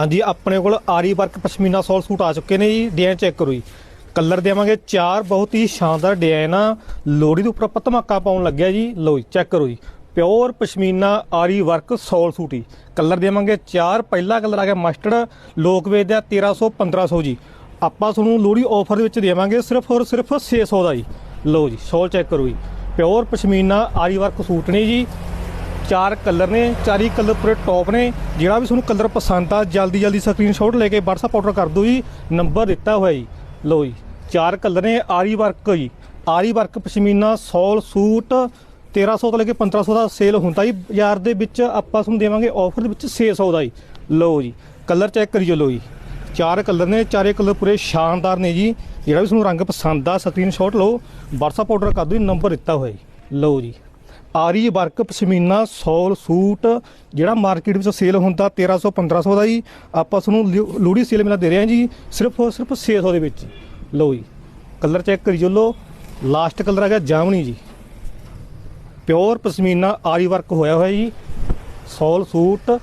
ਹਾਂਜੀ, ਆਪਣੇ ਕੋਲ ਆਰੀ ਵਰਕ ਪਸ਼ਮੀਨਾ ਸੋਲ ਸੂਟ ਆ ਚੁੱਕੇ ਨੇ ਜੀ ਡਿਜ਼ਾਈਨ ਚੈੱਕ ਕਰੋ ਜੀ। ਕਲਰ ਦੇਵਾਂਗੇ ਚਾਰ, ਬਹੁਤ ਹੀ ਸ਼ਾਨਦਾਰ ਡਿਜ਼ਾਈਨ ਆ। ਲੋੜੀ ਦੇ ਉੱਪਰ ਆਪਾਂ ਧਮਾਕਾ ਪਾਉਣ ਲੱਗਿਆ ਜੀ। ਲਓ ਜੀ ਚੈੱਕ ਕਰੋ ਜੀ। Pure pashmina aari work shawl suit ਜੀ। ਕਲਰ ਦੇਵਾਂਗੇ ਚਾਰ, ਪਹਿਲਾ ਕਲਰ ਆ ਗਿਆ ਮਸਟਰਡ ਲੋਕ ਵੇਚਦੇ ਆ 1300 1500 ਜੀ। ਆਪਾਂ ਤੁਹਾਨੂੰ ਲੋੜੀ ਆਫਰ ਦੇ ਵਿੱਚ ਦੇਵਾਂਗੇ ਸਿਰਫ ਔਰ ਸਿਰਫ 600 ਦਾ ਜੀ। ਲਓ ਜੀ, ਸੋਲ ਚੈੱਕ ਕਰੋ ਜੀ। Pure pashmina aari work suit ਨੇ ਜੀ। ਚਾਰ ਕਲਰ ਨੇ, ਚਾਰੀ ਕਲਰ ਪੂਰੇ ਟੌਪ ਨੇ। ਜਿਹੜਾ ਵੀ ਤੁਹਾਨੂੰ ਕਲਰ ਪਸੰਦ ਆ, ਜਲਦੀ ਜਲਦੀ ਸਕਰੀਨਸ਼ਾਟ ਲੈ ਕੇ WhatsApp ਆਰਡਰ ਕਰ ਦਿਓ ਜੀ। ਨੰਬਰ ਦਿੱਤਾ ਹੋਇਆ ਜੀ। ਲਓ ਜੀ, ਚਾਰ ਕਲਰ ਨੇ, ਆਰੀ ਵਰਕ ਜੀ। Aari work pashmina, shawl suit 1300 ਤੋਂ ਲੈ ਕੇ 1500 ਦਾ ਸੇਲ ਹੁੰਦਾ ਜੀ। ਬਾਜ਼ਾਰ ਦੇ ਵਿੱਚ ਆਪਾਂ ਤੁਹਾਨੂੰ ਦੇਵਾਂਗੇ ਆਫਰ ਦੇ ਵਿੱਚ 600 ਦਾ ਜੀ। ਲਓ ਜੀ, ਕਲਰ ਚੈੱਕ ਕਰਿਓ, ਲਓ ਜੀ। ਚਾਰ ਕਲਰ ਨੇ, ਚਾਰੇ ਕਲਰ ਪੂਰੇ ਸ਼ਾਨਦਾਰ ਨੇ ਜੀ। ਜਿਹੜਾ ਵੀ ਤੁਹਾਨੂੰ ਰੰਗ ਪਸੰਦ ਆ ਸਕਰੀਨਸ਼ਾਟ ਲਓ। WhatsApp ਆਰਡਰ ਕਰ ਦਿਓ ਜੀ ਨੰਬਰ ਦਿੱਤਾ ਹੋਇਆ ਜੀ। ਲਓ ਜੀ। Aari work pashmina shawl suit, ਜਿਹੜਾ ਮਾਰਕੀਟ ਵਿੱਚ ਸੇਲ ਹੁੰਦਾ 1300 1500 ਦਾ ਜੀ। ਆਪਾਂ ਤੁਹਾਨੂੰ ਲਿਓ- ਲੋਹੜੀ ਸੇਲ ਮੇਲਾ ਦੇ ਰਹੇ ਹਾਂ ਜੀ, ਸਿਰਫ ਔਰ ਸਿਰਫ 600 ਦੇ ਵਿੱਚ। ਲਓ ਜੀ, ਕਲਰ ਚੈੱਕ ਕਰੀ ਲਓ ਲਾਸਟ ਕਲਰ ਆ ਗਿਆ ਜਾਮਣੀ ਜੀ। ਪਿਓਰ ਪਸ਼ਮੀਨਾ ਆਰੀ ਵਰਕ ਹੋਇਆ ਹੋਇਆ ਜੀ। ਸੌਲ ਸੂਟ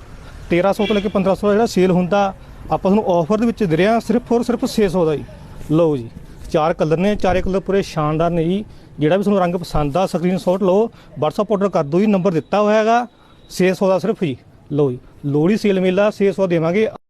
1300 ਤੋਂ ਲੈ ਕੇ 1500 ਦਾ ਜਿਹੜਾ ਸੇਲ ਹੁੰਦਾ, ਆਪਾਂ ਤੁਹਾਨੂੰ ਆਫਰ ਦੇ ਵਿੱਚ ਦੇ ਰਹੇ ਹਾਂ, ਸਿਰਫ ਔਰ ਸਿਰਫ 600 ਦਾ ਜੀ। ਲਓ ਜੀ, ਚਾਰ ਕਲਰ ਨੇ, ਚਾਰੇ ਕਲਰ ਪੂਰੇ ਸ਼ਾਨਦਾਰ ਨੇ ਜੀ। ਜਿਹੜਾ ਵੀ ਤੁਹਾਨੂੰ ਰੰਗ ਪਸੰਦ ਆ ਸਕਰੀਨਸ਼ਾਟ ਲਓ, WhatsApp ਆਰਡਰ ਕਰ ਦਿਓ ਜੀ ਨੰਬਰ ਦਿੱਤਾ ਹੋਇਆ ਹੈਗਾ 600 ਦਾ ਸਿਰਫ ਜੀ। ਲਓ ਜੀ, ਲੋਹੜੀ ਸੇਲ ਮੇਲਾ 600 ਦੇਵਾਂਗੇ।